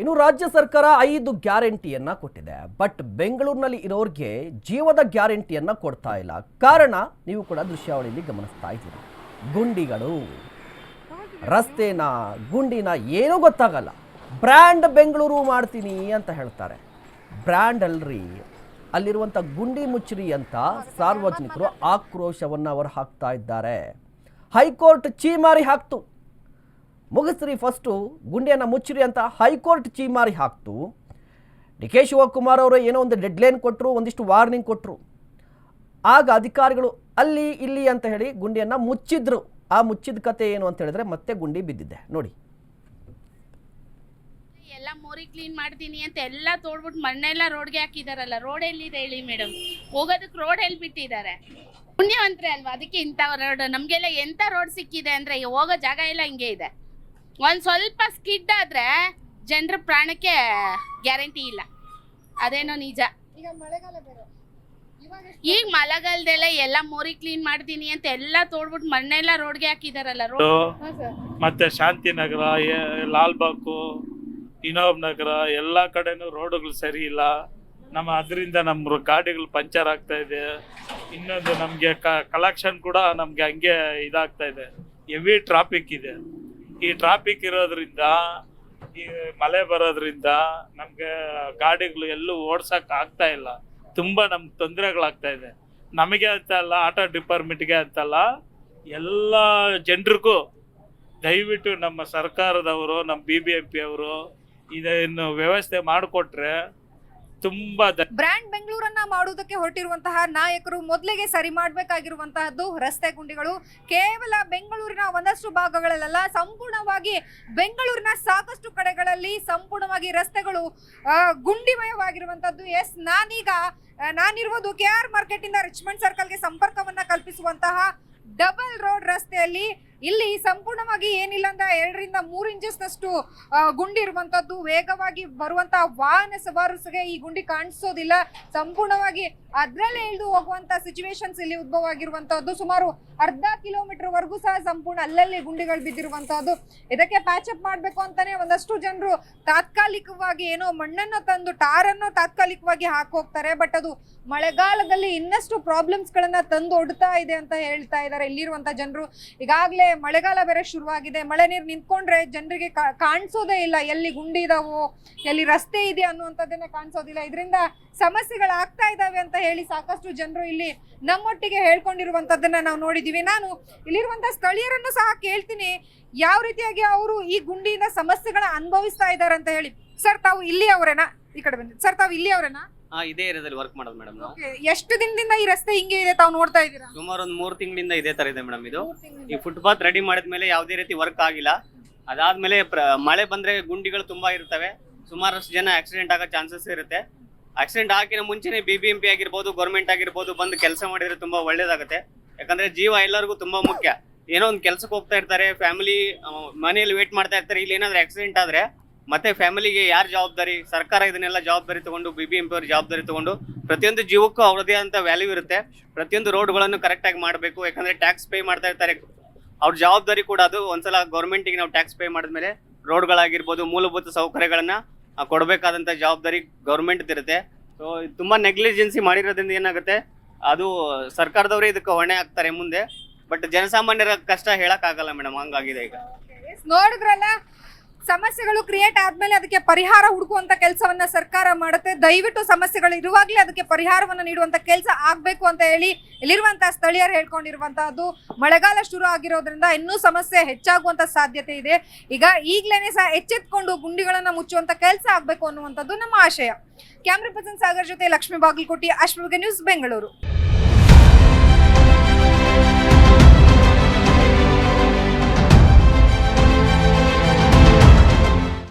ಇನ್ನು ರಾಜ್ಯ ಸರ್ಕಾರ ಐದು ಗ್ಯಾರಂಟಿಯನ್ನ ಕೊಟ್ಟಿದೆ. ಬಟ್ ಬೆಂಗಳೂರಿನಲ್ಲಿ ಇರೋರಿಗೆ ಜೀವದ ಗ್ಯಾರಂಟಿಯನ್ನ ಕೊಡ್ತಾ ಇಲ್ಲ. ಕಾರಣ ನೀವು ಕೂಡ ದೃಶ್ಯಾವಳಿಯಲ್ಲಿ ಗಮನಿಸ್ತಾ ಇದ್ದೀರಿ. ಗುಂಡಿಗಳು. ರಸ್ತೆನ, ಗುಂಡಿನ ಏನೂ ಗೊತ್ತಾಗಲ್ಲ. ಬ್ರ್ಯಾಂಡ್ ಬೆಂಗಳೂರು ಮಾಡ್ತೀನಿ ಅಂತ ಹೇಳ್ತಾರೆ. ಬ್ರ್ಯಾಂಡ್ ಅಲ್ರಿ. ಅಲ್ಲಿರುವಂಥ ಗುಂಡಿ ಮುಚ್ಚರಿ ಅಂತ ಸಾರ್ವಜನಿಕರು ಆಕ್ರೋಶವನ್ನು ಅವರು ಹಾಕ್ತಾ ಇದ್ದಾರೆ. ಹೈಕೋರ್ಟ್ ಚೀಮಾರಿ ಹಾಕ್ತು. ಮುಗಿಸ್ರಿ ಫಸ್ಟು ಗುಂಡಿಯನ್ನು ಮುಚ್ಚಿರಿ ಅಂತ ಹೈಕೋರ್ಟ್ ಚೀಮಾರಿ ಹಾಕ್ತು. ಡಿ ಕೆ ಶಿವಕುಮಾರ್ ಅವರು ಏನೋ ಒಂದು ಡೆಡ್ಲೈನ್ ಕೊಟ್ಟರು ಒಂದಿಷ್ಟು ವಾರ್ನಿಂಗ್ ಕೊಟ್ಟರು ಆಗ ಅಧಿಕಾರಿಗಳು ಅಲ್ಲಿ ಇಲ್ಲಿ ಅಂತ ಹೇಳಿ ಗುಂಡಿಯನ್ನು ಮುಚ್ಚಿದ್ರು. ಆ ಮುಚ್ಚಿದ ಕತೆ ಏನು ಅಂತ ಹೇಳಿದ್ರೆ ಮತ್ತೆ ಗುಂಡಿ ಬಿದ್ದಿದೆ. ನೋಡಿ. ಎಲ್ಲ ಮೋರಿ ಕ್ಲೀನ್ ಮಾಡ್ತೀನಿ ಅಂತ ಎಲ್ಲ ತೋಡ್ಬಿಟ್ಟು ಮಣ್ಣೆಲ್ಲ ರೋಡ್ಗೆ ಹಾಕಿದಾರಲ್ಲ ರೋಡ್ ಎಲ್ಲಿದೆ ಹೇಳಿ ಮೇಡಮ್ ಹೋಗೋದಕ್ಕೆ ರೋಡ್ ಎಲ್ಲಿ ಬಿಟ್ಟಿದ್ದಾರೆ? ಪುಣ್ಯವಂತ್ರೆ ಅಲ್ವಾ? ಅದಕ್ಕೆ ಇಂಥ ರೋಡ್ ನಮಗೆಲ್ಲ ಎಂಥ ರೋಡ್ ಸಿಕ್ಕಿದೆ ಅಂದ್ರೆ, ಹೋಗೋ ಜಾಗ ಎಲ್ಲ ಹಿಂಗೆ ಇದೆ. ಒಂದು ಸ್ವಲ್ಪ ಸ್ಕಿಡ್ ಆದ್ರೆ ಜನರ ಪ್ರಾಣಕ್ಕೆ ಗ್ಯಾರಂಟಿ ಇಲ್ಲ. ಅದೇನೋ ನಿಜ. ಈಗ ಮಳೆಗಾಲ ಬೇರೆ. ಈಗ ಮಳೆಗಾಲದೆಲ್ಲ ಎಲ್ಲ ಮೋರಿ ಕ್ಲೀನ್ ಮಾಡ್ತೀನಿ ಅಂತ ಎಲ್ಲ ತೋಡ್ಬಿಟ್ಟು ಮಣ್ಣೆಲ್ಲ ರೋಡ್ಗೆ ಹಾಕಿದಾರಲ್ಲ ರೋಡ್ ಮತ್ತೆ ಶಾಂತಿನಗರ ಲಾಲ್ಬಾಗು ಇನೋಬ್ ನಗರ ಎಲ್ಲ ಕಡೆನೂ ರೋಡುಗಳು ಸರಿ ಇಲ್ಲ. ನಮ್ಮ ಅದರಿಂದ ನಮ್ಮ ಗಾಡಿಗಳು ಪಂಚರ್ ಆಗ್ತಾ ಇದೆ. ಇನ್ನೊಂದು ನಮಗೆ ಕಲೆಕ್ಷನ್ ಕೂಡ ನಮಗೆ ಹಂಗೆ ಇದಾಗ್ತಾ ಇದೆ. ಹೆವಿ ಟ್ರಾಫಿಕ್ ಇದೆ. ಈ ಟ್ರಾಫಿಕ್ ಇರೋದ್ರಿಂದ, ಈ ಮಳೆ ಬರೋದ್ರಿಂದ ನಮಗೆ ಗಾಡಿಗಳು ಎಲ್ಲೂ ಓಡ್ಸಕ್ ಆಗ್ತಾ ಇಲ್ಲ. ತುಂಬ ನಮ್ಗೆ ತೊಂದರೆಗಳಾಗ್ತಾ ಇದೆ. ನಮಗೆ ಅಂತ ಅಲ್ಲ ಆಟೋ ಡಿಪಾರ್ಟ್ಮೆಂಟ್ಗೆ ಅಂತಲ್ಲ ಎಲ್ಲ ಜನರಿಗೂ ದಯವಿಟ್ಟು ನಮ್ಮ ಸರ್ಕಾರದವರು, ನಮ್ಮ ಬಿ ಬಿ ಎಂ ಪಿ ಅವರು ಇದನ್ನು ವ್ಯವಸ್ಥೆ ಮಾಡಿಕೊಟ್ರೆ ತುಂಬ ಬ್ರ್ಯಾಂಡ್ ಬೆಂಗಳೂರನ್ನ ಮಾಡುವುದಕ್ಕೆ ಹೊರಟಿರುವಂತಹ ನಾಯಕರು ಮೊದಲಿಗೆ ಸರಿ ಮಾಡಬೇಕಾಗಿರುವಂತಹದ್ದು ರಸ್ತೆ ಗುಂಡಿಗಳು. ಕೇವಲ ಬೆಂಗಳೂರಿನ ಒಂದಷ್ಟು ಭಾಗಗಳಲ್ಲೆಲ್ಲ, ಸಂಪೂರ್ಣವಾಗಿ ಬೆಂಗಳೂರಿನ ಸಾಕಷ್ಟು ಕಡೆಗಳಲ್ಲಿ ಸಂಪೂರ್ಣವಾಗಿ ರಸ್ತೆಗಳು ಗುಂಡಿಮಯವಾಗಿರುವಂತದ್ದು ಎಸ್, ನಾನೀಗ ನಾನಿರುವುದು ಕೆ ಆರ್ ಮಾರ್ಕೆಟ್ ಇಂದ ರಿಚ್ಮಂಡ್ ಸರ್ಕಲ್ಗೆ ಸಂಪರ್ಕವನ್ನ ಕಲ್ಪಿಸುವಂತಹ ಡಬಲ್ ರೋಡ್ ರಸ್ತೆಯಲ್ಲಿ ಇಲ್ಲಿ ಸಂಪೂರ್ಣವಾಗಿ ಏನಿಲ್ಲ ಅಂದ್ರೆ ಎರಡರಿಂದ ಮೂರು ಇಂಚಸ್ನಷ್ಟು ಗುಂಡಿ ಇರುವಂತದ್ದು. ವೇಗವಾಗಿ ಬರುವಂತಹ ವಾಹನ ಸವಾರಸಿಗೆ ಈ ಗುಂಡಿ ಕಾಣಿಸೋದಿಲ್ಲ. ಸಂಪೂರ್ಣವಾಗಿ ಅದ್ರಲ್ಲೇ ಇಳಿದು ಹೋಗುವಂತ ಸಿಚುವೇಶನ್ಸ್ ಇಲ್ಲಿ ಉದ್ಭವ ಆಗಿರುವಂತಹದ್ದು ಸುಮಾರು ಅರ್ಧ ಕಿಲೋಮೀಟರ್ ವರೆಗೂ ಸಹ ಸಂಪೂರ್ಣ ಅಲ್ಲಲ್ಲಿ ಗುಂಡಿಗಳು ಬಿದ್ದಿರುವಂತಹದ್ದು. ಇದಕ್ಕೆ ಪ್ಯಾಚ್ ಅಪ್ ಮಾಡ್ಬೇಕು ಅಂತಾನೆ ಒಂದಷ್ಟು ಜನರು ತಾತ್ಕಾಲಿಕವಾಗಿ ಏನೋ ಮಣ್ಣನ್ನು ತಂದು, ಟಾರನ್ನು ತಾತ್ಕಾಲಿಕವಾಗಿ ಹಾಕೋಗ್ತಾರೆ. ಬಟ್ ಅದು ಮಳೆಗಾಲದಲ್ಲಿ ಇನ್ನಷ್ಟು ಪ್ರಾಬ್ಲಮ್ಸ್ ಗಳನ್ನ ತಂದು ಒಡ್ತಾ ಇದೆ ಅಂತ ಹೇಳ್ತಾ ಇದ್ದಾರೆ ಇಲ್ಲಿರುವಂತ ಜನರು. ಈಗಾಗಲೇ ಮಳೆಗಾಲ ಬೇರೆ ಶುರುವಾಗಿದೆ. ಮಳೆ ನೀರು ನಿಂತ್ಕೊಂಡ್ರೆ ಜನರಿಗೆ ಕಾಣಿಸೋದೇ ಇಲ್ಲ. ಎಲ್ಲಿ ಗುಂಡಿ ಇದಾವೋ, ಎಲ್ಲಿ ರಸ್ತೆ ಇದೆ ಅನ್ನುವಂಥದ್ದನ್ನ ಕಾಣಿಸೋದಿಲ್ಲ. ಇದರಿಂದ ಸಮಸ್ಯೆಗಳಾಗ್ತಾ ಇದಾವೆ ಅಂತ ಹೇಳಿ ಸಾಕಷ್ಟು ಜನರು ಇಲ್ಲಿ ನಮ್ಮೊಟ್ಟಿಗೆ ಹೇಳ್ಕೊಂಡಿರುವಂತದ್ದನ್ನ ನಾವು ನೋಡಿದ್ದೀವಿ ನಾನು ಇಲ್ಲಿರುವಂಥ ಸ್ಥಳೀಯರನ್ನು ಸಹ ಕೇಳ್ತೀನಿ. ಯಾವ ರೀತಿಯಾಗಿ ಅವರು ಈ ಗುಂಡಿಯಿಂದ ಸಮಸ್ಯೆಗಳ ಅನುಭವಿಸ್ತಾ ಇದ್ದಾರೆ ಅಂತ ಹೇಳಿ. ಸರ್, ತಾವು ಇಲ್ಲಿ ಅವರೇನಾ? ಈ ಕಡೆ ಬನ್ನಿ ಸರ್, ತಾವು ಇಲ್ಲಿ ಅವರೇನಾ? ಹಾ ಇದೇ ಏರಿಯಾದಲ್ಲಿ ವರ್ಕ್ ಮಾಡೋದು ಮೇಡಮ್ ನಾವು. Okay, ಎಷ್ಟು ದಿನದಿಂದ ಈ ರಸ್ತೆ ಹಿಂಗೆ ಇದೆ ತಾವು ನೋಡ್ತಾ ಇದ್ದೀರಾ? ಸುಮಾರು ಒಂದು ಮೂರು ತಿಂಗಳಿಂದ ಇದೆ ತರ ಇದೆ ಮೇಡಮ್ ಇದು. ಈ ಫುಟ್ಪಾತ್ ರೆಡಿ ಮಾಡಿದ್ಮೇಲೆ ಯಾವುದೇ ರೀತಿ ವರ್ಕ್ ಆಗಿಲ್ಲ. ಅದಾದ್ಮೇಲೆ ಪ್ರ- ಮಳೆ ಬಂದ್ರೆ ಗುಂಡಿಗಳು ತುಂಬಾ ಇರ್ತವೆ. ಸುಮಾರಷ್ಟು ಜನ ಆಕ್ಸಿಡೆಂಟ್ ಆಗೋ ಚಾನ್ಸಸ್ ಇರುತ್ತೆ. ಆಕ್ಸಿಡೆಂಟ್ ಆಗಿನ ಮುಂಚೆನೆ ಬಿ ಬಿ ಎಂ ಪಿ ಆಗಿರ್ಬೋದು ಗೌರ್ಮೆಂಟ್ ಆಗಿರ್ಬೋದು ಬಂದು ಕೆಲಸ ಮಾಡಿದ್ರೆ ತುಂಬಾ ಒಳ್ಳೇದಾಗುತ್ತೆ. ಯಾಕಂದ್ರೆ ಜೀವ ಎಲ್ಲರಿಗೂ ತುಂಬಾ ಮುಖ್ಯ. ಏನೋ ಒಂದು ಕೆಲ್ಸಕ್ಕೆ ಹೋಗ್ತಾ ಇರ್ತಾರೆ ಫ್ಯಾಮಿಲಿ ಮನೆಯಲ್ಲಿ ವೇಟ್ ಮಾಡ್ತಾ ಇರ್ತಾರೆ ಇಲ್ಲಿ ಏನಾದ್ರು ಆಕ್ಸಿಡೆಂಟ್ ಆದ್ರೆ ಮತ್ತೆ ಫ್ಯಾಮಿಲಿಗೆ ಯಾರು ಜವಾಬ್ದಾರಿ? ಸರ್ಕಾರ ಇದನ್ನೆಲ್ಲ ಜವಾಬ್ದಾರಿ ತಗೊಂಡು ಬಿ ಬಿ ಎಂ ಪಿ ಜವಾಬ್ದಾರಿ ತಗೊಂಡು, ಪ್ರತಿಯೊಂದು ಜೀವಕ್ಕೂ ಅವ್ರದೇ ಅಂತ ವ್ಯಾಲ್ಯೂ ಇರುತ್ತೆ. ಪ್ರತಿಯೊಂದು ರೋಡ್ಗಳನ್ನು ಕರೆಕ್ಟ್ ಆಗಿ ಮಾಡಬೇಕು. ಯಾಕಂದ್ರೆ ಟ್ಯಾಕ್ಸ್ ಪೇ ಮಾಡ್ತಾ ಇರ್ತಾರೆ. ಅವ್ರ ಜವಾಬ್ದಾರಿ ಕೂಡ ಅದು. ಒಂದ್ಸಲ ಗೌರ್ಮೆಂಟಿಗೆ ನಾವು ಟ್ಯಾಕ್ಸ್ ಪೇ ಮಾಡಿದ್ಮೇಲೆ ರೋಡ್ಗಳಾಗಿರ್ಬೋದು ಮೂಲಭೂತ ಸೌಕರ್ಯಗಳನ್ನ ಕೊಡಬೇಕಾದಂಥ ಜವಾಬ್ದಾರಿ ಗೌರ್ಮೆಂಟ್ ಇರುತ್ತೆ ಸೊ ತುಂಬಾ ನೆಗ್ಲಿಜೆನ್ಸಿ ಮಾಡಿರೋದ್ರಿಂದ ಏನಾಗುತ್ತೆ? ಅದು ಸರ್ಕಾರದವರೇ ಇದಕ್ಕೆ ಹೊಣೆ ಆಗ್ತಾರೆ ಮುಂದೆ. ಬಟ್ ಜನಸಾಮಾನ್ಯರ ಕಷ್ಟ ಹೇಳಕ್ ಆಗಲ್ಲ ಮೇಡಮ್. ಹಂಗಾಗಿದೆ ಈಗ. ನೋಡಿದ್ರಲ್ಲ? ಸಮಸ್ಯೆಗಳು ಕ್ರಿಯೇಟ್ ಆದ್ಮೇಲೆ ಅದಕ್ಕೆ ಪರಿಹಾರ ಹುಡುಕುವಂತ ಕೆಲಸವನ್ನ ಸರ್ಕಾರ ಮಾಡುತ್ತೆ. ದಯವಿಟ್ಟು ಸಮಸ್ಯೆಗಳು ಇರುವಾಗಲೇ ಅದಕ್ಕೆ ಪರಿಹಾರವನ್ನು ನೀಡುವಂತ ಕೆಲಸ ಆಗ್ಬೇಕು ಅಂತ ಹೇಳಿ ಇಲ್ಲಿರುವಂತಹ ಸ್ಥಳೀಯರು ಹೇಳ್ಕೊಂಡಿರುವಂತಹದ್ದು. ಮಳೆಗಾಲ ಶುರು ಆಗಿರೋದ್ರಿಂದ ಇನ್ನೂ ಸಮಸ್ಯೆ ಹೆಚ್ಚಾಗುವಂತ ಸಾಧ್ಯತೆ ಇದೆ. ಈಗ ಈಗ್ಲೇನೆ ಸಹ ಎಚ್ಚೆತ್ಕೊಂಡು ಗುಂಡಿಗಳನ್ನ ಮುಚ್ಚುವಂತ ಕೆಲಸ ಆಗ್ಬೇಕು ಅನ್ನುವಂಥದ್ದು ನಮ್ಮ ಆಶಯ. ಕ್ಯಾಮ್ರಾ ಪರ್ಸನ್ ಸಾಗರ್ ಜೊತೆ ಲಕ್ಷ್ಮೀ ಬಾಗಲಕೋಟೆ ಅಶ್ವಗೆ ನ್ಯೂಸ್ ಬೆಂಗಳೂರು.